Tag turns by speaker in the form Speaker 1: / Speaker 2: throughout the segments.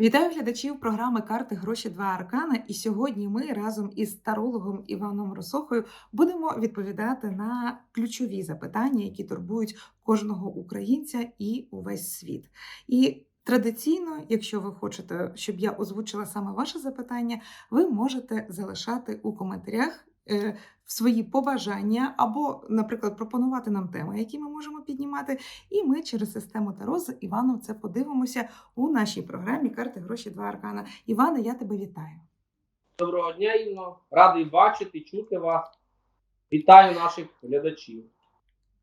Speaker 1: Вітаю глядачів програми Карти Гроші 2 Аркана. І сьогодні ми разом із тарологом Іваном Росохою будемо відповідати на ключові запитання, які турбують кожного українця і увесь світ. І традиційно, якщо ви хочете, щоб я озвучила саме ваше запитання, ви можете залишати у коментарях. Е, Свої побажання або, наприклад, пропонувати нам теми, які ми можемо піднімати, і ми через систему Таро з Іваном це подивимося у нашій програмі Карти гроші 2 аркана. Івана, я тебе вітаю.
Speaker 2: Доброго дня, Інно. Радий бачити, чути вас. Вітаю наших глядачів.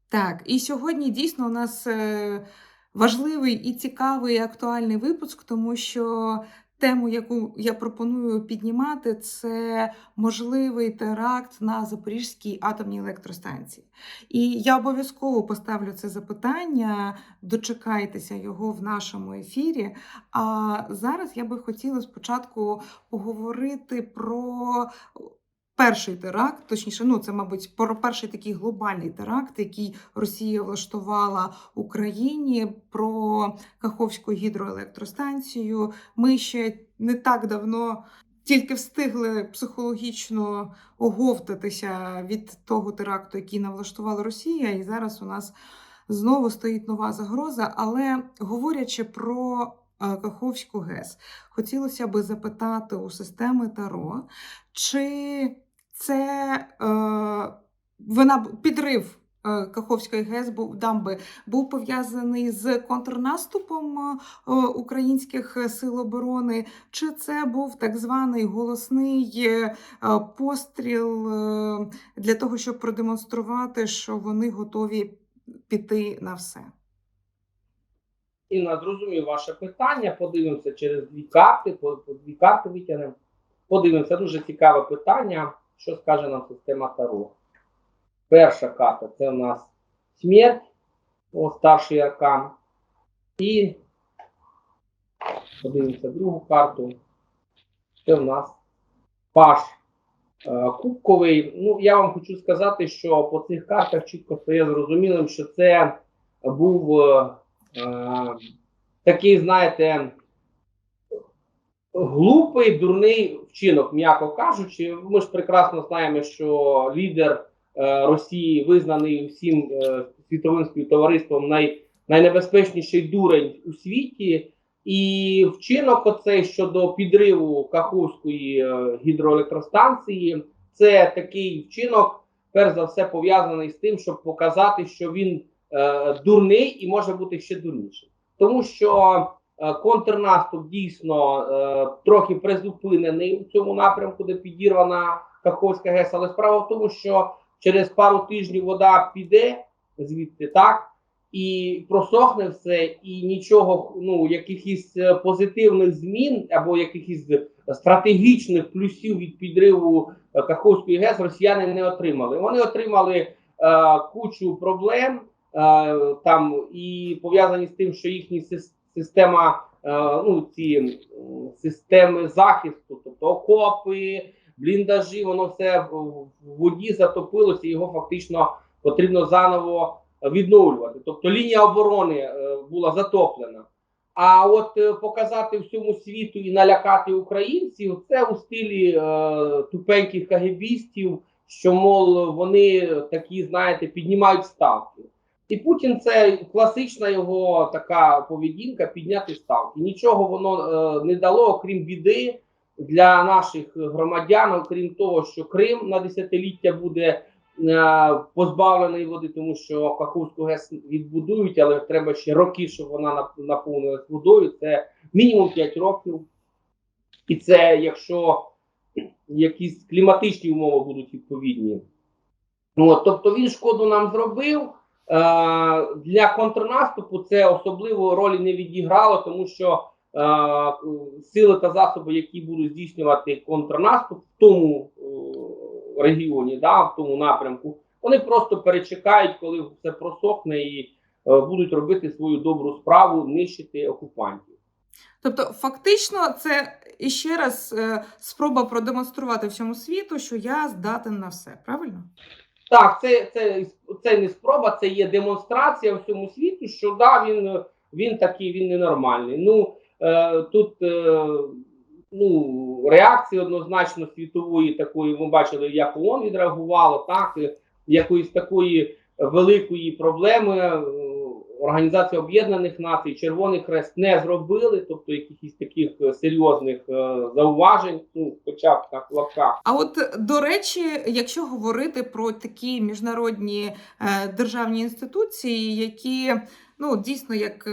Speaker 1: Так, і сьогодні дійсно у нас е, важливий і цікавий і актуальний випуск, тому що тему, яку я пропоную піднімати, це можливий теракт на Запорізькій атомній електростанції. І я обов'язково поставлю це запитання, дочекайтеся його в нашому ефірі. А зараз я би хотіла спочатку поговорити про перший теракт, точніше, ну це, мабуть, перший такий глобальний теракт, який Росія влаштувала Україні про Каховську гідроелектростанцію. Ми ще не так давно. Тільки встигли психологічно оговтатися від того теракту, який нам влаштувала Росія, і зараз у нас знову стоїть нова загроза. Але говорячи про е, Каховську ГЕС, хотілося би запитати у системи Таро, чи це е, вона підрив е, Каховської ГЕС був дамби був пов'язаний з контрнаступом е, українських сил оборони, чи це був так званий голосний е, постріл для того, щоб продемонструвати, що вони готові піти на все?
Speaker 2: Інна, зрозумів ваше питання. Подивимося через дві карти. По дві карти витягнемо. Подивимося, дуже цікаве питання. Що скаже нам система Таро? Перша карта це у нас смерть, о, старший аркан. І подивимося другу карту. Це у нас паш е, кубковий. Ну, я вам хочу сказати, що по цих картах чітко стає зрозумілим, що це був е, е, такий, знаєте, глупий, дурний вчинок, м'яко кажучи. Ми ж прекрасно знаємо, що лідер е, Росії визнаний всім е, світовим співтовариством най, найнебезпечніший дурень у світі. І вчинок оцей щодо підриву Каховської е, гідроелектростанції, це такий вчинок, перш за все, пов'язаний з тим, щоб показати, що він е, дурний і може бути ще дурнішим. Тому що контрнаступ дійсно е, трохи призупинений у цьому напрямку, де підірвана Каховська ГЕС. Але справа в тому, що через пару тижнів вода піде звідти так і просохне все, і нічого, ну якихось е, позитивних змін або якихось стратегічних плюсів від підриву е, Каховської ГЕС росіяни не отримали. Вони отримали е, кучу проблем е, там і пов'язані з тим, що їхні сис- система, е, ну ці системи захисту, тобто окопи, бліндажі, воно все в воді затопилося, його фактично потрібно заново відновлювати. Тобто лінія оборони е, була затоплена. А от е, показати всьому світу і налякати українців це у стилі е, тупеньких кагебістів, що мол вони такі, знаєте, піднімають ставки. І Путін це класична його така поведінка підняти ставки. Нічого воно е, не дало, окрім біди для наших громадян, окрім того, що Крим на десятиліття буде е, позбавлений води, тому що Каховську ГЕС відбудують, але треба ще роки, щоб вона нап- наповнилась водою. Це мінімум 5 років. І це якщо якісь кліматичні умови будуть відповідні. От, тобто він шкоду нам зробив. Е, для контрнаступу це особливо ролі не відіграло, тому що е, сили та засоби, які будуть здійснювати контрнаступ в тому е, регіоні, да, в тому напрямку, вони просто перечекають, коли все просохне, і будуть робити свою добру справу, нищити окупантів.
Speaker 1: Тобто, фактично, це іще раз спроба продемонструвати всьому світу, що я здатен на все, правильно?
Speaker 2: Так, це, це, це не спроба, це є демонстрація всьому світу, що да, він, він такий, він ненормальний. Ну, е, тут е, ну, реакції однозначно світової такої, ми бачили, як ООН відреагувало, так, якоїсь такої великої проблеми. Організація Об'єднаних Націй, Червоний Хрест не зробили, тобто якихось таких е, серйозних е, зауважень, ну, хоча б так лапках.
Speaker 1: А от до речі, якщо говорити про такі міжнародні е, державні інституції, які ну дійсно, як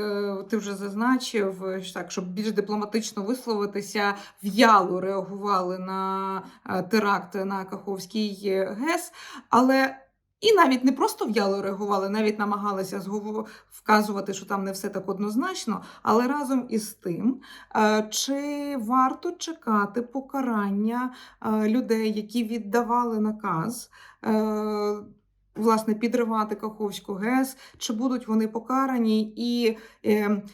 Speaker 1: ти вже зазначив, так, щоб більш дипломатично висловитися, в'яло реагували на теракт на Каховський ГЕС, але і навіть не просто в'яло реагували, навіть намагалися вказувати, що там не все так однозначно. Але разом із тим, е, чи варто чекати покарання е, людей, які віддавали наказ е, власне підривати Каховську ГЕС, чи будуть вони покарані? І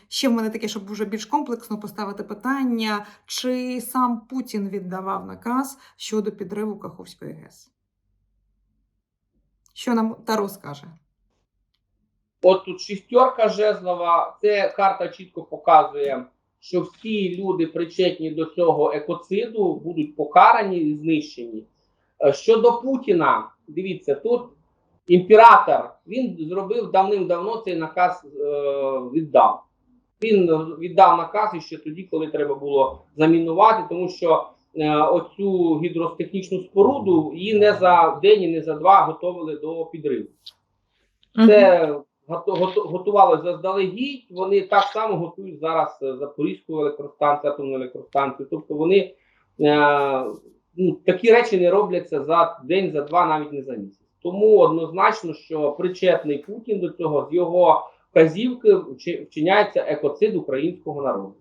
Speaker 1: ще в мене таке, щоб вже більш комплексно поставити питання, чи сам Путін віддавав наказ щодо підриву Каховської ГЕС? Що нам Таро скаже?
Speaker 2: От тут шістерка жезлова, це карта чітко показує, що всі люди, причетні до цього екоциду, будуть покарані і знищені. Е, Щодо Путіна, дивіться, тут імператор він зробив давним-давно цей наказ е, віддав. Він віддав наказ ще тоді, коли треба було замінувати, тому що оцю гідротехнічну споруду її не за день і не за два готували до підриву. Це готували заздалегідь. Вони так само готують зараз е, Запорізьку електростанцію, атомну електростанцію. Тобто вони е, ну, такі речі не робляться за день, за два, навіть не за місяць. Тому однозначно, що причетний Путін до цього з його вказівки вчиняється екоцид українського народу.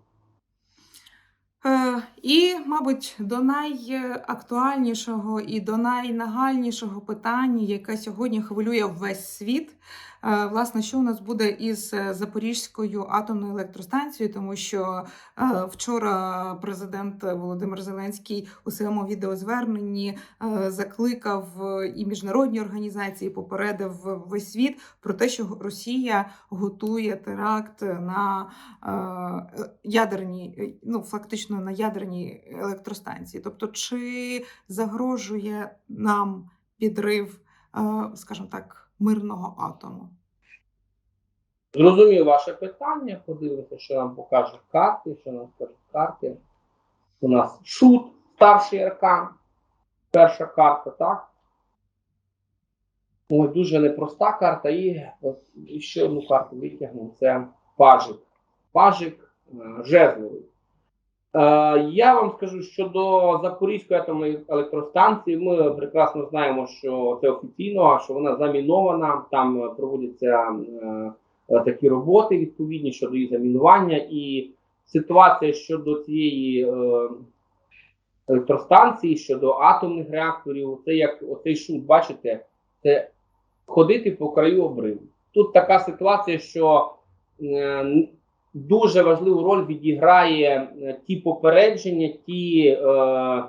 Speaker 1: І, мабуть, до найактуальнішого і до найнагальнішого питання, яке сьогодні хвилює весь світ. Е, Власне, що у нас буде із е, Запорізькою атомною електростанцією, тому що е, вчора президент Володимир Зеленський у своєму відеозверненні закликав і міжнародні організації, попередив весь світ про те, що Росія готує теракт на ядерні, ну фактично на ядерній електростанції. Тобто, чи загрожує нам підрив, е, скажімо так, мирного атому?
Speaker 2: Зрозумів ваше питання. Подивимося, що нам покажуть карти, що нам скажуть карти. У нас шут, старший аркан. Перша карта, так? Ой, дуже непроста карта. І, ще одну карту витягнув. Це пажик. Пажик е, жезловий. Е, я вам скажу, що до Запорізької атомної електростанції ми прекрасно знаємо, що це офіційно, що вона замінована, там проводяться е, е, такі роботи відповідні щодо її замінування. І ситуація щодо цієї електростанції, щодо атомних реакторів, це як оцей шут, бачите, це ходити по краю обриву. Тут така ситуація, що дуже важливу роль відіграє е, ті попередження, ті е,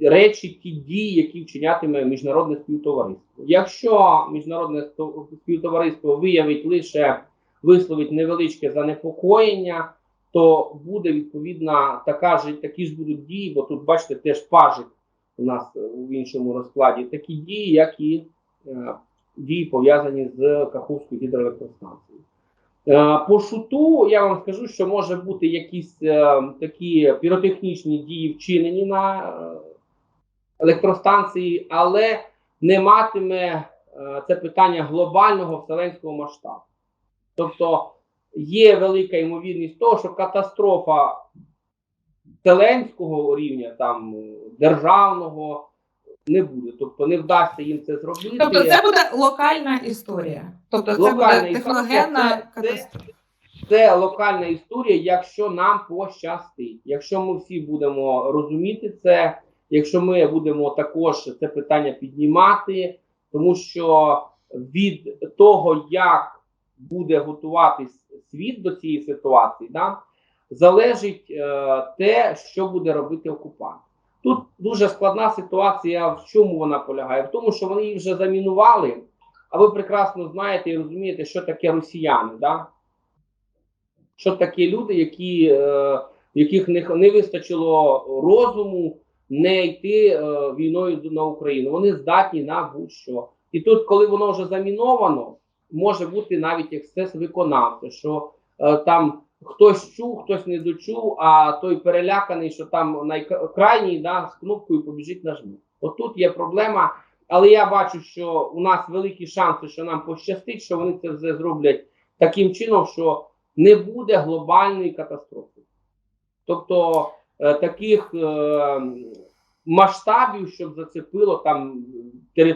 Speaker 2: речі, ті дії, які вчинятиме міжнародне співтовариство. Якщо міжнародне співтовариство виявить лише висловить невеличке занепокоєння, то буде відповідна така ж такі ж будуть дії, бо тут бачите теж пажик у нас е, в іншому розкладі, такі дії, як і е, дії пов'язані з Каховською гідроелектростанцією. Е, По шуту я вам скажу, що може бути якісь е, такі піротехнічні дії вчинені на е, електростанції, але не матиме це питання глобального вселенського масштабу. Тобто є велика ймовірність того, що катастрофа вселенського рівня, там державного, не буде. Тобто не вдасться їм це зробити.
Speaker 1: Тобто, це буде локальна історія. Тобто, це
Speaker 2: Локальна
Speaker 1: буде техногенна
Speaker 2: це- це- Це локальна історія, якщо нам пощастить. Якщо ми всі будемо розуміти це, якщо ми будемо також це питання піднімати, тому що від того, як буде готуватись світ до цієї ситуації, да, залежить е, те, що буде робити окупант. Тут дуже складна ситуація. В чому вона полягає? В тому, що вони їх вже замінували, а ви прекрасно знаєте і розумієте, що таке росіяни. Да? Що такі люди, які, е, яких не, не вистачило розуму не йти е, війною на Україну. Вони здатні на будь-що. І тут, коли воно вже заміновано, може бути навіть ексцес виконавця, що е, там хтось чув, хтось не дочув, а той переляканий, що там найкрайній да, з кнопкою побіжить нажме. Отут є проблема. Але я бачу, що у нас великі шанси, що нам пощастить, що вони це все зроблять таким чином, що не буде глобальної катастрофи. Тобто е, таких е, масштабів, щоб зацепило там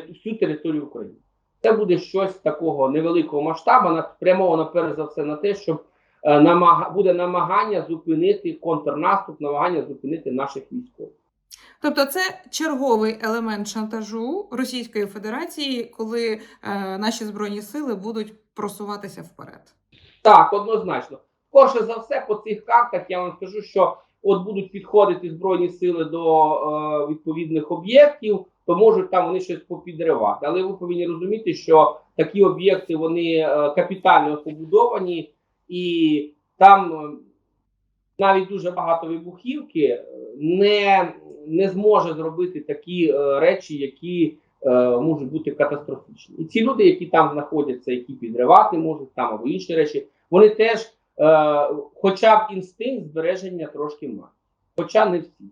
Speaker 2: всю територію України. Це буде щось такого невеликого масштабу, спрямовано перш за все на те, щоб буде намагання зупинити контрнаступ, намагання зупинити наших військових.
Speaker 1: Тобто, це черговий елемент шантажу Російської Федерації, коли е, наші збройні сили будуть просуватися вперед.
Speaker 2: Так, однозначно. Кожне за все по цих картах я вам скажу, що от будуть підходити збройні сили до е, відповідних об'єктів, то можуть там вони щось попідривати. Але ви повинні розуміти, що такі об'єкти вони е, капітально побудовані, і там е, навіть дуже багато вибухівки е, не, не зможе зробити такі е, речі, які е, можуть бути катастрофічні. І ці люди, які там знаходяться, які підривати можуть там або інші речі, вони теж, е, хоча б інстинкт збереження трошки мають. Хоча не всі.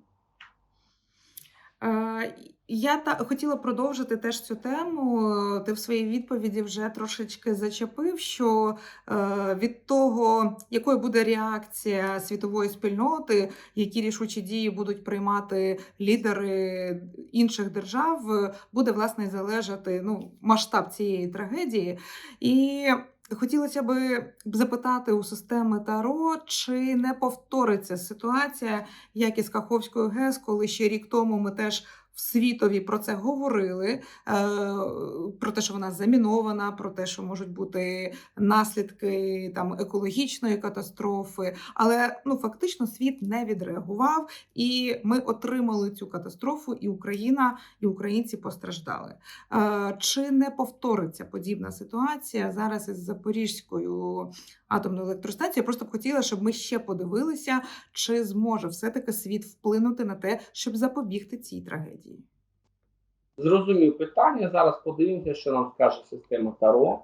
Speaker 1: Е, Я та хотіла продовжити теж цю тему. Ти в своїй відповіді вже трошечки зачепив, що е, від того, якою буде реакція світової спільноти, які рішучі дії будуть приймати лідери інших держав, буде власне залежати ну, масштаб цієї трагедії. І хотілося би запитати у системи Таро, чи не повториться ситуація, як із Каховською ГЕС, коли ще рік тому ми теж в світові про це говорили, е, про те, що вона замінована, про те, що можуть бути наслідки там екологічної катастрофи. Але ну фактично світ не відреагував, і ми отримали цю катастрофу, і Україна, і українці постраждали. Е, Чи не повториться подібна ситуація зараз із Запорізькою атомною електростанцією? Я просто б хотіла, щоб ми ще подивилися, чи зможе все-таки світ вплинути на те, щоб запобігти цій трагедії.
Speaker 2: Зрозумів питання. Зараз подивимося, що нам скаже система Таро.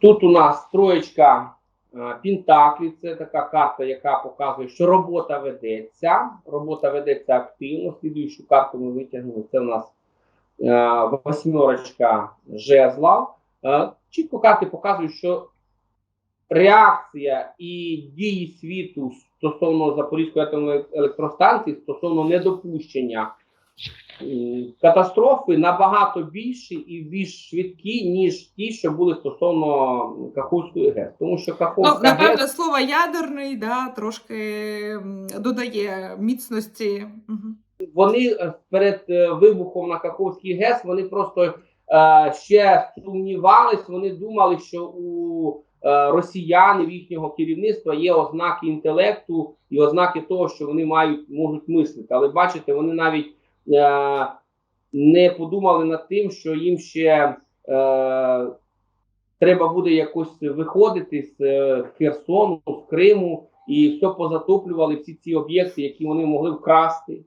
Speaker 2: Тут у нас троєчка е, Пінтаклі. Це така карта, яка показує, що робота ведеться. Робота ведеться активно. Слідуючу карту ми витягнули. Це у нас е, восьмерочка жезла. Е, чітко карти показують, що реакція і дії світу стосовно Запорізької атомної електростанції, стосовно недопущення катастрофи набагато більші і більш швидкі, ніж ті, що були стосовно Каховської ГЕС. Тому що
Speaker 1: Ну,
Speaker 2: Каховська
Speaker 1: напевно,
Speaker 2: ГЕС
Speaker 1: слово ядерний да, трошки додає міцності. Мгм.
Speaker 2: вони е, перед е, вибухом на Каховській ГЕС вони просто е, ще сумнівались, вони думали, що у росіян і їхнього керівництва є ознаки інтелекту і ознаки того, що вони мають можуть мислити. Але бачите, вони навіть е, не подумали над тим, що їм ще е, треба буде якось виходити з е, Херсону, з Криму, і все позатоплювали всі ці об'єкти, які вони могли вкрасти.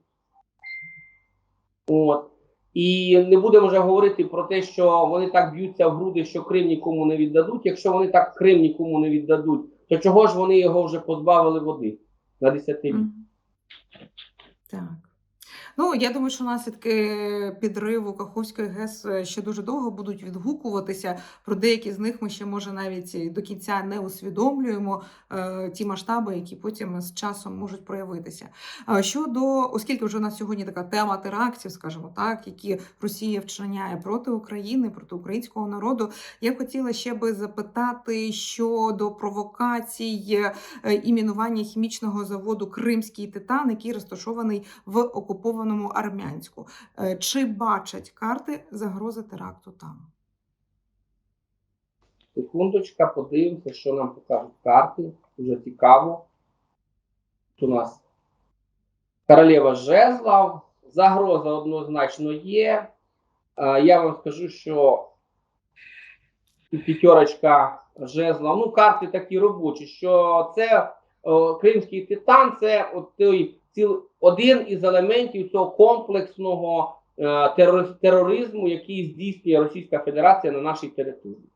Speaker 2: От. І не будемо вже говорити про те, що вони так б'ються в груди, що Крим нікому не віддадуть. Якщо вони так Крим нікому не віддадуть, то чого ж вони його вже позбавили води на десятиліття?
Speaker 1: Так. Ну, я думаю, що наслідки підриву Каховської ГЕС е, ще дуже довго будуть відгукуватися. Про деякі з них ми ще може навіть до кінця не усвідомлюємо е, ті масштаби, які потім з часом можуть проявитися. А щодо, оскільки вже у нас сьогодні така тема терактів, скажімо так, які Росія вчиняє проти України, проти українського народу, я хотіла ще би запитати щодо провокацій е, і мінування хімічного заводу Кримський Титан, який розташований в окупованому Армянську. Е, Чи бачать карти загрози теракту там?
Speaker 2: Секундочка, подивимося, що нам покажуть карти. Дуже цікаво. Тут у нас королева жезлов. Загроза однозначно є. Е, Я вам скажу, що п'ятерочка жезла. Ну, карти такі робочі, що це о, Кримський титан, це от той ціл, один із елементів цього комплексного е, тероризму, який здійснює Російська Федерація на нашій території.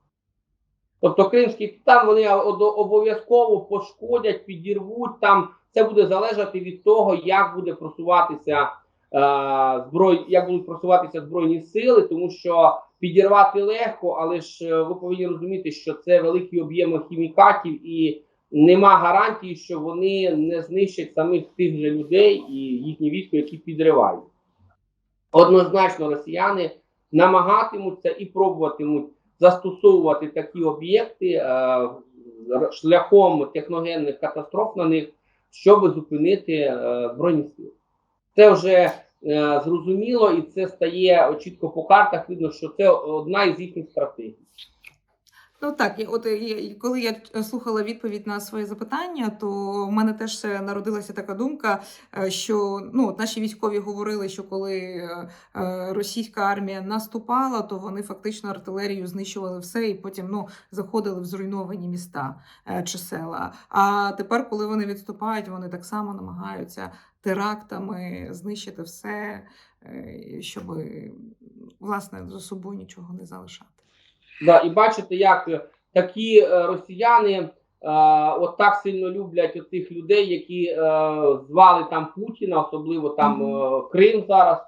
Speaker 2: Тобто Кримський титан вони обов'язково пошкодять, підірвуть там. Це буде залежати від того, як буде просуватися е, зброй, як будуть просуватися збройні сили, тому що підірвати легко, але ж е, ви повинні розуміти, що це великі об'єми хімікатів, і нема гарантії, що вони не знищать самих тих же людей і їхні військо, які підривають. Однозначно, росіяни намагатимуться і пробуватимуть застосовувати такі об'єкти е, шляхом техногенних катастроф на них, щоб зупинити е, збройні сили. Це вже е, зрозуміло, і це стає чітко по картах. Видно, що це одна із їхніх стратегій.
Speaker 1: Ну так, от коли я е, слухала відповідь на своє запитання, то в мене теж е, народилася така думка, е, що ну от наші військові говорили, що коли російська армія наступала, то вони фактично артилерію знищували все і потім ну заходили в зруйновані міста чи села. А тепер, коли вони відступають, вони так само намагаються терактами знищити все, щоб власне за собою нічого не залишати.
Speaker 2: Да, і бачите, як е, такі е, росіяни е, от так сильно люблять тих людей, які е, звали там Путіна, особливо там е, Крим зараз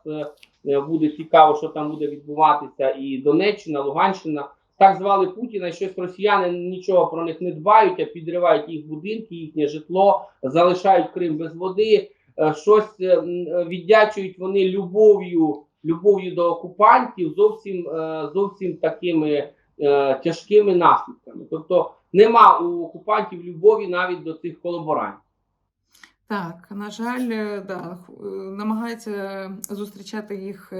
Speaker 2: буде цікаво, що там буде відбуватися, і Донеччина, Луганщина. Так звали Путіна, і щось росіяни нічого про них не дбають, а підривають їх будинки, їхнє житло, залишають Крим без води. Щось віддячують вони любов'ю, любов'ю до окупантів, зовсім зовсім такими е, тяжкими наслідками. Тобто нема у окупантів любові навіть до цих колаборантів.
Speaker 1: Так, на жаль, е, да, е, намагаються зустрічати їх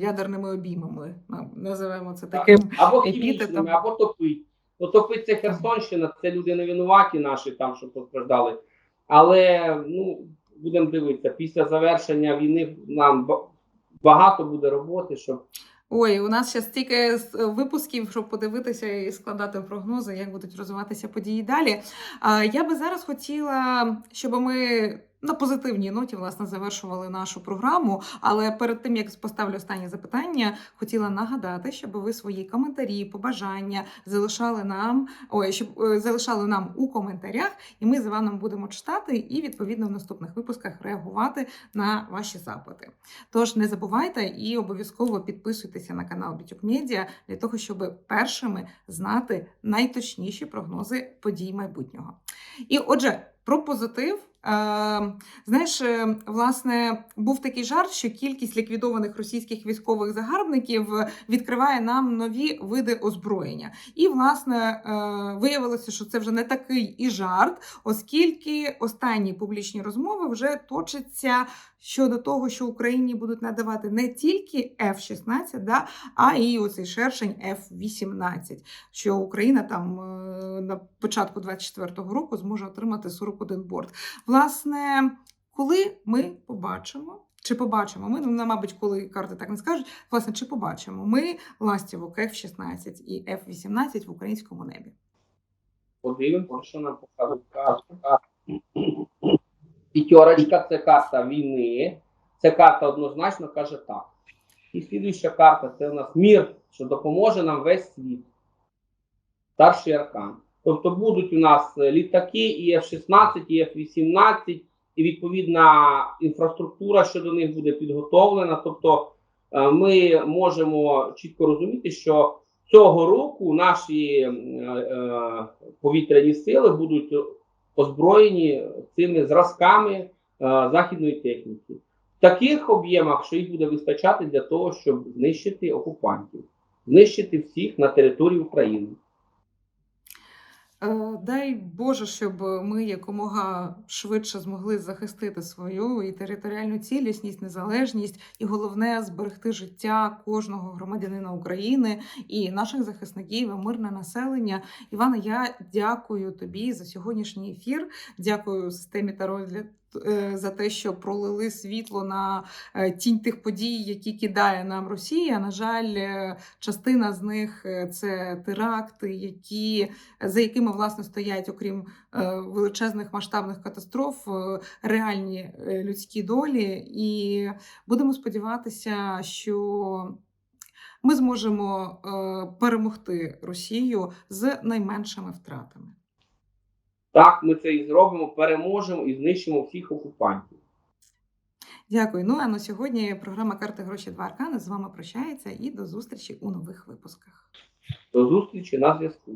Speaker 1: ядерними обіймами. Називаємо це
Speaker 2: Так.
Speaker 1: таким.
Speaker 2: Або хімічними, або топить. Ну, топить це Херсонщина, це люди не винуваті наші там, що постраждали. Але ну, будемо дивитися, після завершення війни нам багато буде роботи, щоб
Speaker 1: Ой, у нас ще стільки е, випусків, щоб подивитися і складати прогнози, як будуть розвиватися події далі. Я би зараз хотіла, щоб ми на позитивній ноті власне завершували нашу програму. Але перед тим як поставлю останнє запитання, хотіла нагадати, щоб ви свої коментарі, побажання залишали нам, ой, щоб е, залишали нам у коментарях, і ми з Іваном будемо читати і відповідно в наступних випусках реагувати на ваші запити. Тож не забувайте і обов'язково підписуйтеся на канал Бітюк Медіа для того, щоб першими знати найточніші прогнози подій майбутнього. І отже, про позитив. Е, знаєш, е, власне, був такий жарт, що кількість ліквідованих російських військових загарбників відкриває нам нові види озброєння. І, власне, е, виявилося, що це вже не такий і жарт, оскільки останні публічні розмови вже точаться щодо того, що Україні будуть надавати не тільки F-16, да, а і оцей шершень F-18, що Україна там е, на початку 24-го року зможе отримати 41 борт. Власне, коли ми побачимо. Чи побачимо ми, ну, мабуть, коли карти так не скажуть, власне, чи побачимо ми ластівок F-16 і F-18 в українському небі?
Speaker 2: подивимося. П'ятерочка це карта війни. Це карта однозначно каже так. І слідуюча карта це у нас мір, що допоможе нам весь світ. Старший аркан. Тобто будуть у нас е, літаки і F-16, і F-18, і відповідна інфраструктура щодо них буде підготовлена. Тобто е, ми можемо чітко розуміти, що цього року наші е, повітряні сили будуть озброєні цими зразками західної техніки в таких об'ємах, що їх буде вистачати для того, щоб знищити окупантів, знищити всіх на території України.
Speaker 1: Е, Дай Боже, щоб ми якомога швидше змогли захистити свою і територіальну цілісність, незалежність, і головне зберегти життя кожного громадянина України і наших захисників, і мирне населення. Івана, я дякую тобі за сьогоднішній ефір. Дякую системі Таро для е, за те, що пролили світло на е, тінь тих подій, які кидає нам Росія. На жаль, е, частина з них е, це теракти, які за якими власне стоять, окрім е, величезних масштабних катастроф, е, реальні е, людські долі. І будемо сподіватися, що ми зможемо е, перемогти Росію з найменшими втратами.
Speaker 2: Так, ми це і зробимо, переможемо і знищимо всіх окупантів.
Speaker 1: Дякую. Ну а на сьогодні програма Карти гроші два аркани з вами прощається і до зустрічі у нових випусках.
Speaker 2: До зустрічі на зв'язку.